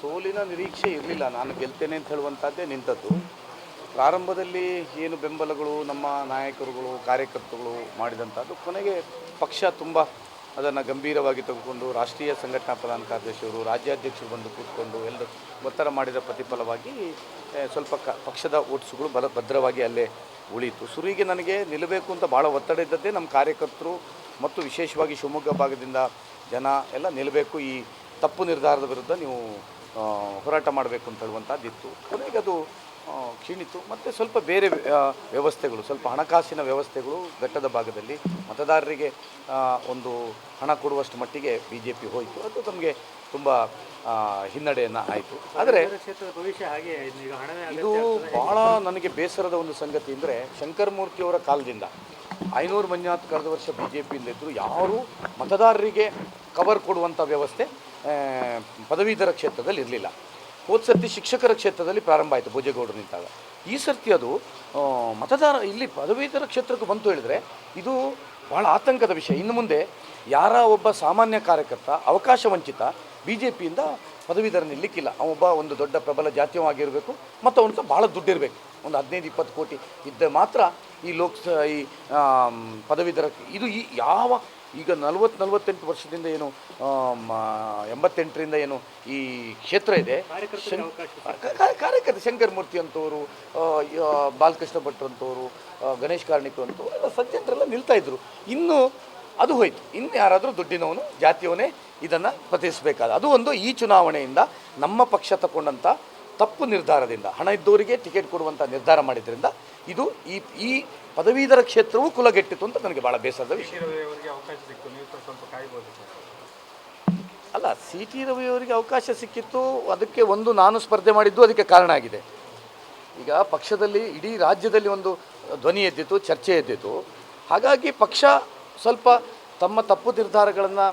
ಸೋಲಿನ ನಿರೀಕ್ಷೆ ಇರಲಿಲ್ಲ. ನಾನು ಗೆಲ್ತೇನೆ ಅಂತ ಹೇಳುವಂಥದ್ದೇ ನಿಂತದ್ದು. ಪ್ರಾರಂಭದಲ್ಲಿ ಏನು ಬೆಂಬಲಗಳು ನಮ್ಮ ನಾಯಕರುಗಳು, ಕಾರ್ಯಕರ್ತರುಗಳು ಮಾಡಿದಂಥದ್ದು ಕೊನೆಗೆ ಪಕ್ಷ ತುಂಬ ಅದನ್ನು ಗಂಭೀರವಾಗಿ ತೆಗೆದುಕೊಂಡು ರಾಷ್ಟ್ರೀಯ ಸಂಘಟನಾ ಪ್ರಧಾನ ಕಾರ್ಯದರ್ಶಿಯವರು, ರಾಜ್ಯಾಧ್ಯಕ್ಷರು ಬಂದು ಕೂತ್ಕೊಂಡು ಎಲ್ಲರೂ ಒತ್ತಡ ಮಾಡಿದ ಪ್ರತಿಫಲವಾಗಿ ಸ್ವಲ್ಪ ಕ, ಪಕ್ಷದ ಓಟ್ಸುಗಳು ಬಲ, ಭದ್ರವಾಗಿ ಅಲ್ಲೇ ಉಳಿಯಿತು. ಸುರಿಗೆ ನನಗೆ ನಿಲ್ಲಬೇಕು ಅಂತ ಭಾಳ ಒತ್ತಡ ಇದ್ದದ್ದೇ ನಮ್ಮ ಕಾರ್ಯಕರ್ತರು ಮತ್ತು ವಿಶೇಷವಾಗಿ ಶಿವಮೊಗ್ಗ ಭಾಗದಿಂದ ಜನ ಎಲ್ಲ ನಿಲ್ಲಬೇಕು. ಈ ತಪ್ಪು ನಿರ್ಧಾರದ ವಿರುದ್ಧ ನೀವು ಹೋರಾಟ ಮಾಡಬೇಕು ಅಂತ ಹೇಳುವಂಥದ್ದಿತ್ತು ಕೊನೆಗೆ ಅದು ಕ್ಷೀಣಿತು. ಮತ್ತು ಸ್ವಲ್ಪ ಬೇರೆ ವ್ಯವಸ್ಥೆಗಳು ಸ್ವಲ್ಪ ಹಣಕಾಸಿನ ವ್ಯವಸ್ಥೆಗಳು ಘಟ್ಟದ ಭಾಗದಲ್ಲಿ ಮತದಾರರಿಗೆ ಒಂದು ಹಣ ಕೊಡುವಷ್ಟು ಮಟ್ಟಿಗೆ ಬಿ ಜೆ ಪಿ ಹೋಯಿತು. ಅದು ನಮಗೆ ತುಂಬ ಹಿನ್ನಡೆಯನ್ನು ಆಯಿತು. ಆದರೆ ಕ್ಷೇತ್ರದ ಭವಿಷ್ಯ ಹಾಗೆ ಇದೆ. ಭಾಳ ನನಗೆ ಬೇಸರದ ಒಂದು ಸಂಗತಿ ಅಂದರೆ ಶಂಕರಮೂರ್ತಿಯವರ ಕಾಲದಿಂದ ಐನೂರು ಮಂಜುನಾಥ್ ಕಳೆದ ವರ್ಷ ಬಿ ಜೆ ಪಿಯಿಂದ ಇದ್ದರು ಯಾರೂ ಮತದಾರರಿಗೆ ಕವರ್ ಕೊಡುವಂಥ ವ್ಯವಸ್ಥೆ ಪದವೀಧರ ಕ್ಷೇತ್ರದಲ್ಲಿ ಇರಲಿಲ್ಲ. ಹೋದ ಸರ್ತಿ ಶಿಕ್ಷಕರ ಕ್ಷೇತ್ರದಲ್ಲಿ ಪ್ರಾರಂಭ ಆಯಿತು, ಭೋಜೇಗೌಡರು ನಿಂತಾಗ. ಈ ಸರ್ತಿ ಅದು ಮತದಾರ ಇಲ್ಲಿ ಪದವೀಧರ ಕ್ಷೇತ್ರಕ್ಕೆ ಬಂತು ಹೇಳಿದರೆ ಇದು ಭಾಳ ಆತಂಕದ ವಿಷಯ. ಇನ್ನು ಮುಂದೆ ಯಾರ ಒಬ್ಬ ಸಾಮಾನ್ಯ ಕಾರ್ಯಕರ್ತ, ಅವಕಾಶ ವಂಚಿತ ಬಿ ಜೆ ಪಿಯಿಂದ ಪದವೀಧರ ನಿಲ್ಲಿಕ್ಕಿಲ್ಲ. ಅವೊಬ್ಬ ಒಂದು ದೊಡ್ಡ ಪ್ರಬಲ ಜಾತೀಯವಾಗಿರಬೇಕು ಮತ್ತು ಅವನಿಗೆ ಭಾಳ ದುಡ್ಡಿರಬೇಕು. ಒಂದು ಹದಿನೈದು, ಇಪ್ಪತ್ತು ಕೋಟಿ ಇದ್ದ ಮಾತ್ರ ಈ ಲೋಕ ಈ ಪದವೀಧರ, ಇದು ಈ ಯಾವ ಈಗ ನಲ್ವತ್ತು ನಲ್ವತ್ತೆಂಟು ವರ್ಷದಿಂದ ಏನು ಎಂಬತ್ತೆಂಟರಿಂದ ಏನು ಈ ಕ್ಷೇತ್ರ ಇದೆ. ಕಾರ್ಯಕರ್ತ ಶಂಕರ್ ಮೂರ್ತಿ ಅಂತವರು ಬಾಲಕೃಷ್ಣ ಭಟ್ರು ಅಂತವರು ಗಣೇಶ್ ಕಾರ್ಣಿಕ್ ಅಂತವರು ಎಲ್ಲ ಸಜ್ಜನರೆಲ್ಲ ನಿಲ್ತಾ ಇದ್ರು. ಇನ್ನು ಅದು ಹೋಯ್ತು. ಇನ್ನು ಯಾರಾದರೂ ದುಡ್ಡಿನವನು ಜಾತಿಯವನೇ ಇದನ್ನು ಪ್ರತಿಸ್ಬೇಕಾದ ಅದು ಒಂದು ಈ ಚುನಾವಣೆಯಿಂದ ನಮ್ಮ ಪಕ್ಷ ತಗೊಂಡಂಥ ತಪ್ಪು ನಿರ್ಧಾರದಿಂದ ಹಣ ಇದ್ದವರಿಗೆ ಟಿಕೆಟ್ ಕೊಡುವಂಥ ನಿರ್ಧಾರ ಮಾಡಿದ್ರಿಂದ ಇದು ಈ ಈ ಪದವೀಧರ ಕ್ಷೇತ್ರವು ಕುಲಗೆಟ್ಟಿತು ಅಂತ ನನಗೆ ಭಾಳ ಬೇಸರದ ವಿಷಯ. ಅಲ್ಲ ಸಿ ಟಿ ರವಿಯವರಿಗೆ ಅವಕಾಶ ಸಿಕ್ಕಿತ್ತು. ಅದಕ್ಕೆ ಒಂದು ನಾನು ಸ್ಪರ್ಧೆ ಮಾಡಿದ್ದು ಅದಕ್ಕೆ ಕಾರಣ ಆಗಿದೆ. ಈಗ ಪಕ್ಷದಲ್ಲಿ ಇಡೀ ರಾಜ್ಯದಲ್ಲಿ ಒಂದು ಧ್ವನಿ ಎದ್ದಿತ್ತು ಚರ್ಚೆ ಎದ್ದಿತ್ತು. ಹಾಗಾಗಿ ಪಕ್ಷ ಸ್ವಲ್ಪ ತಮ್ಮ ತಪ್ಪು ನಿರ್ಧಾರಗಳನ್ನು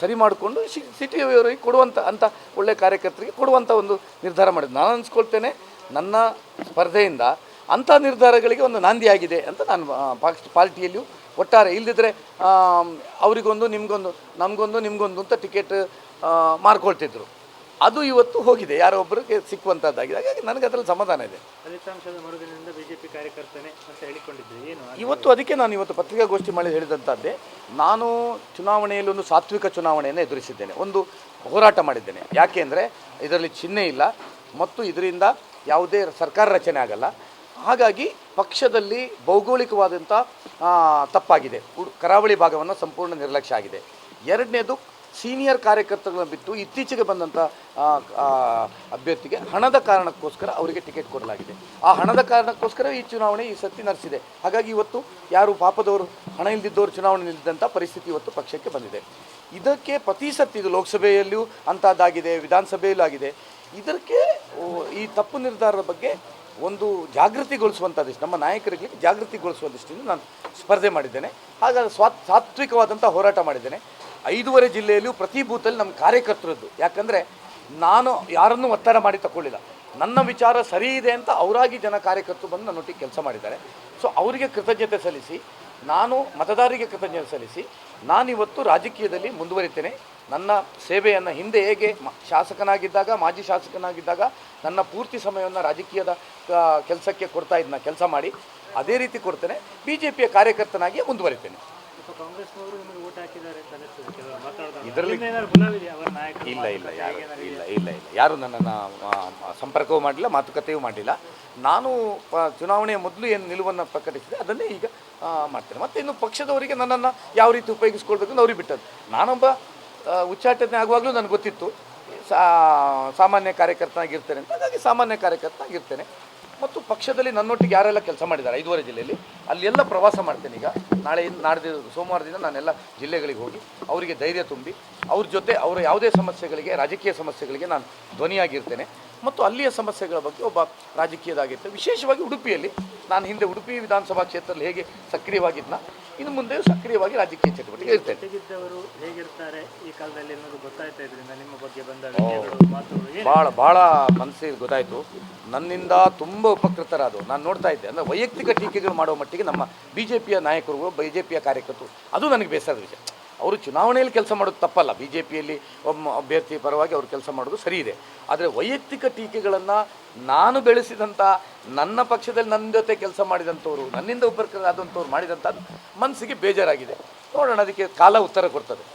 ಸರಿ ಮಾಡಿಕೊಂಡು ಸಿ ಸಿ ಟಿ ರವಿಯವರಿಗೆ ಕೊಡುವಂಥ ಅಂಥ ಒಳ್ಳೆಯ ಕಾರ್ಯಕರ್ತರಿಗೆ ಕೊಡುವಂಥ ಒಂದು ನಿರ್ಧಾರ ಮಾಡಿದ್ದು. ನಾನು ಅನ್ಸ್ಕೊಳ್ತೇನೆ ನನ್ನ ಸ್ಪರ್ಧೆಯಿಂದ ಅಂಥ ನಿರ್ಧಾರಗಳಿಗೆ ಒಂದು ನಾಂದಿಯಾಗಿದೆ ಅಂತ ನಾನು ಆ, ಪಕ್ಷ ಪಾರ್ಟಿಯಲ್ಲಿಯೂ ಒಟ್ಟಾರೆ ಇಲ್ಲದಿದ್ದರೆ ಅವರಿಗೊಂದು ನಿಮಗೊಂದು ನಮಗೊಂದು ನಿಮಗೊಂದು ಅಂತ ಟಿಕೆಟ್ ಮಾರ್ಕೊಳ್ತಿದ್ರು. ಅದು ಇವತ್ತು ಹೋಗಿದೆ. ಯಾರೋ ಒಬ್ಬರಿಗೆ ಸಿಕ್ಕುವಂಥದ್ದಾಗಿದೆ. ಹಾಗಾಗಿ ನನಗೆ ಅದರಲ್ಲಿ ಸಮಾಧಾನ ಇದೆ. ಬಿಜೆಪಿ ಕಾರ್ಯಕರ್ತನೆ ಅಂತ ಹೇಳಿಕೊಂಡಿದ್ದೆ ಏನು ಇವತ್ತು ಅದಕ್ಕೆ ನಾನು ಇವತ್ತು ಪತ್ರಿಕಾಗೋಷ್ಠಿ ಮಾಡಿ ಹೇಳಿದಂಥದ್ದೇ ನಾನು ಚುನಾವಣೆಯಲ್ಲಿ ಒಂದು ಸಾತ್ವಿಕ ಚುನಾವಣೆಯನ್ನು ಎದುರಿಸಿದ್ದೇನೆ. ಒಂದು ಹೋರಾಟ ಮಾಡಿದ್ದೇನೆ. ಯಾಕೆ ಅಂದರೆ ಇದರಲ್ಲಿ ಚಿಹ್ನೆ ಇಲ್ಲ. ಮತ್ತು ಇದರಿಂದ ಯಾವುದೇ ಸರ್ಕಾರ ರಚನೆ ಆಗಲ್ಲ. ಹಾಗಾಗಿ ಪಕ್ಷದಲ್ಲಿ ಭೌಗೋಳಿಕವಾದಂಥ ತಪ್ಪಾಗಿದೆ. ಕರಾವಳಿ ಭಾಗವನ್ನು ಸಂಪೂರ್ಣ ನಿರ್ಲಕ್ಷ್ಯ ಆಗಿದೆ. ಎರಡನೇದು, ಸೀನಿಯರ್ ಕಾರ್ಯಕರ್ತರನ್ನು ಬಿಟ್ಟು ಇತ್ತೀಚೆಗೆ ಬಂದಂಥ ಅಭ್ಯರ್ಥಿಗೆ ಹಣದ ಕಾರಣಕ್ಕೋಸ್ಕರ ಅವರಿಗೆ ಟಿಕೆಟ್ ಕೊಡಲಾಗಿದೆ. ಆ ಹಣದ ಕಾರಣಕ್ಕೋಸ್ಕರ ಈ ಚುನಾವಣೆ ಈ ಸತಿ ನಡೆಸಿದೆ. ಹಾಗಾಗಿ ಇವತ್ತು ಯಾರು ಪಾಪದವರು, ಹಣ ಇಲ್ಲದಿದ್ದವರು ಚುನಾವಣೆ ನಿಲ್ಲದಂಥ ಪರಿಸ್ಥಿತಿ ಇವತ್ತು ಪಕ್ಷಕ್ಕೆ ಬಂದಿದೆ. ಇದಕ್ಕೆ ಪ್ರತಿ ಸತ್ತಿ ಇದು ಲೋಕಸಭೆಯಲ್ಲಿಯೂ ಅಂಥದ್ದಾಗಿದೆ, ವಿಧಾನಸಭೆಯಲ್ಲೂ ಆಗಿದೆ. ಇದಕ್ಕೆ ಈ ತಪ್ಪು ನಿರ್ಧಾರದ ಬಗ್ಗೆ ಒಂದು ಜಾಗೃತಿಗೊಳಿಸುವಂಥ ದೃಷ್ಟಿ, ನಮ್ಮ ನಾಯಕರಿಗೆ ಜಾಗೃತಿಗೊಳಿಸುವ ದೃಷ್ಟಿಯಿಂದ ನಾನು ಸ್ಪರ್ಧೆ ಮಾಡಿದ್ದೇನೆ. ಹಾಗಾಗಿ ಸ್ವಾ ಸಾತ್ವಿಕವಾದಂಥ ಹೋರಾಟ ಮಾಡಿದ್ದೇನೆ. ಐದೂವರೆ ಜಿಲ್ಲೆಯಲ್ಲೂ ಪ್ರತಿ ಬೂತಲ್ಲಿ ನಮ್ಮ ಕಾರ್ಯಕರ್ತರದ್ದು. ಯಾಕಂದರೆ ನಾನು ಯಾರನ್ನೂ ಒತ್ತಡ ಮಾಡಿ ತಗೊಳ್ಳಿಲ್ಲ ನನ್ನ ವಿಚಾರ ಸರಿ ಇದೆ ಅಂತ ಅವರಾಗಿ ಜನ ಕಾರ್ಯಕರ್ತರು ಬಂದು ನನ್ನೊಟ್ಟಿಗೆ ಕೆಲಸ ಮಾಡಿದ್ದಾರೆ. ಸೊ, ಅವರಿಗೆ ಕೃತಜ್ಞತೆ ಸಲ್ಲಿಸಿ, ನಾನು ಮತದಾರರಿಗೆ ಕೃತಜ್ಞತೆ ಸಲ್ಲಿಸಿ, ನಾನಿವತ್ತು ರಾಜಕೀಯದಲ್ಲಿ ಮುಂದುವರಿತೇನೆ. ನನ್ನ ಸೇವೆಯನ್ನು ಹಿಂದೆ ಹೇಗೆ ಶಾಸಕನಾಗಿದ್ದಾಗ ಮಾಜಿ ಶಾಸಕನಾಗಿದ್ದಾಗ ನನ್ನ ಪೂರ್ತಿ ಸಮಯವನ್ನು ರಾಜಕೀಯದ ಕೆಲಸಕ್ಕೆ ಕೊಡ್ತಾ ಇದ್ನ ಕೆಲಸ ಮಾಡಿ ಅದೇ ರೀತಿ ಕೊಡ್ತೇನೆ. ಬಿ ಜೆ ಪಿಯ ಕಾರ್ಯಕರ್ತನಾಗಿ ಮುಂದುವರಿತೇನೆ ಇದರಲ್ಲಿ- ಇಲ್ಲ ಇಲ್ಲ ಯಾರು ಇಲ್ಲ ಇಲ್ಲ ಇಲ್ಲ. ಯಾರು ನನ್ನನ್ನು ಸಂಪರ್ಕವೂ ಮಾಡಲಿಲ್ಲ ಮಾತುಕತೆಯೂ ಮಾಡಲಿಲ್ಲ ನಾನು ಚುನಾವಣೆಯ ಮೊದಲು ಏನು ನಿಲುವನ್ನು ಪ್ರಕಟಿಸಿದೆ ಅದನ್ನೇ ಈಗ ಮಾಡ್ತೇನೆ. ಮತ್ತು ಇನ್ನು ಪಕ್ಷದವರಿಗೆ ನನ್ನನ್ನು ಯಾವ ರೀತಿ ಉಪಯೋಗಿಸ್ಕೊಳ್ಬೇಕು ಅಂತ ಅವ್ರಿಗೆ ಬಿಟ್ಟದ್ದು. ನಾನೊಬ್ಬ ಉಚ್ಚಾಟನೆ ಆಗುವಾಗಲೂ ನನಗೆ ಗೊತ್ತಿತ್ತು. ಸಾಮಾನ್ಯ ಕಾರ್ಯಕರ್ತನಾಗಿರ್ತೇನೆ ಅಂತ. ಹಾಗಾಗಿ ಸಾಮಾನ್ಯ ಕಾರ್ಯಕರ್ತನಾಗಿರ್ತೇನೆ. ಮತ್ತು ಪಕ್ಷದಲ್ಲಿ ನನ್ನೊಟ್ಟಿಗೆ ಯಾರೆಲ್ಲ ಕೆಲಸ ಮಾಡಿದ್ದಾರೆ, ಐದುವರೆ ಜಿಲ್ಲೆಯಲ್ಲಿ, ಅಲ್ಲೆಲ್ಲ ಪ್ರವಾಸ ಮಾಡ್ತೇನೆ ಈಗ. ನಾಳೆ ನಾಡ್ದು ಸೋಮವಾರದಿಂದ ನಾನೆಲ್ಲ ಜಿಲ್ಲೆಗಳಿಗೆ ಹೋಗಿ ಅವರಿಗೆ ಧೈರ್ಯ ತುಂಬಿ, ಅವ್ರ ಜೊತೆ ಅವರ ಯಾವುದೇ ಸಮಸ್ಯೆಗಳಿಗೆ, ರಾಜಕೀಯ ಸಮಸ್ಯೆಗಳಿಗೆ ನಾನು ಧ್ವನಿಯಾಗಿರ್ತೇನೆ. ಮತ್ತು ಅಲ್ಲಿಯ ಸಮಸ್ಯೆಗಳ ಬಗ್ಗೆ ಒಬ್ಬ ರಾಜಕೀಯದಾಗಿರ್ತೇನೆ ವಿಶೇಷವಾಗಿ ಉಡುಪಿಯಲ್ಲಿ. ನಾನು ಹಿಂದೆ ಉಡುಪಿ ವಿಧಾನಸಭಾ ಕ್ಷೇತ್ರದಲ್ಲಿ ಹೇಗೆ ಸಕ್ರಿಯವಾಗಿದ್ನ ಇನ್ನು ಮುಂದೆ ಸಕ್ರಿಯವಾಗಿ ರಾಜಕೀಯ ಚಟುವಟಿಕೆ ಇರ್ತೇನೆ ಜೊತೆಗಿದ್ದವರು ಹೇಗಿರ್ತಾರೆ ಈ ಕಾಲದಲ್ಲಿ ಅನ್ನೋದು ಗೊತ್ತಾಯ್ತಾ ಇದರಿಂದ ನಿಮ್ಮ ಬಗ್ಗೆ ಬಂದ ವ್ಯಂಗ್ಯಗಳು ಮಾತುಗಳು ಏನು? ಭಾಳ ಭಾಳ ಮನಸ್ಸಿಗೆ ಗೊತ್ತಾಯ್ತು. ನನ್ನಿಂದ ತುಂಬ ಉಪಕೃತರಾದವು ನಾನು ನೋಡ್ತಾ ಇದ್ದೆ. ಅಂದ್ರೆ ವೈಯಕ್ತಿಕ ಟೀಕೆಗಳು ಮಾಡೋ ಮಟ್ಟಿಗೆ ನಮ್ಮ ಬಿ ಜೆ ಪಿಯ ನಾಯಕರು ಬಿ ಜೆ ಪಿಯ ಕಾರ್ಯಕರ್ತರು. ಅದು ನನಗೆ ಬೇಸರದ ವಿಷಯ. ಅವರು ಚುನಾವಣೆಯಲ್ಲಿ ಕೆಲಸ ಮಾಡೋದು ತಪ್ಪಲ್ಲ. ಬಿ ಜೆ ಪಿಯಲ್ಲಿ ಒಬ್ಬ ಅಭ್ಯರ್ಥಿ ಪರವಾಗಿ ಅವರು ಕೆಲಸ ಮಾಡೋದು ಸರಿ ಇದೆ. ಆದರೆ ವೈಯಕ್ತಿಕ ಟೀಕೆಗಳನ್ನು ನಾನು ಬೆಳೆಸಿದಂಥ ನನ್ನ ಪಕ್ಷದಲ್ಲಿ ನನ್ನ ಜೊತೆ ಕೆಲಸ ಮಾಡಿದಂಥವ್ರು, ನನ್ನಿಂದ ಉಪಕೃತರಾದಂಥವ್ರು ಮಾಡಿದಂಥದ್ದು ಮನಸ್ಸಿಗೆ ಬೇಜಾರಾಗಿದೆ. ನೋಡೋಣ, ಅದಕ್ಕೆ ಕಾಲ ಉತ್ತರ ಕೊಡ್ತದೆ.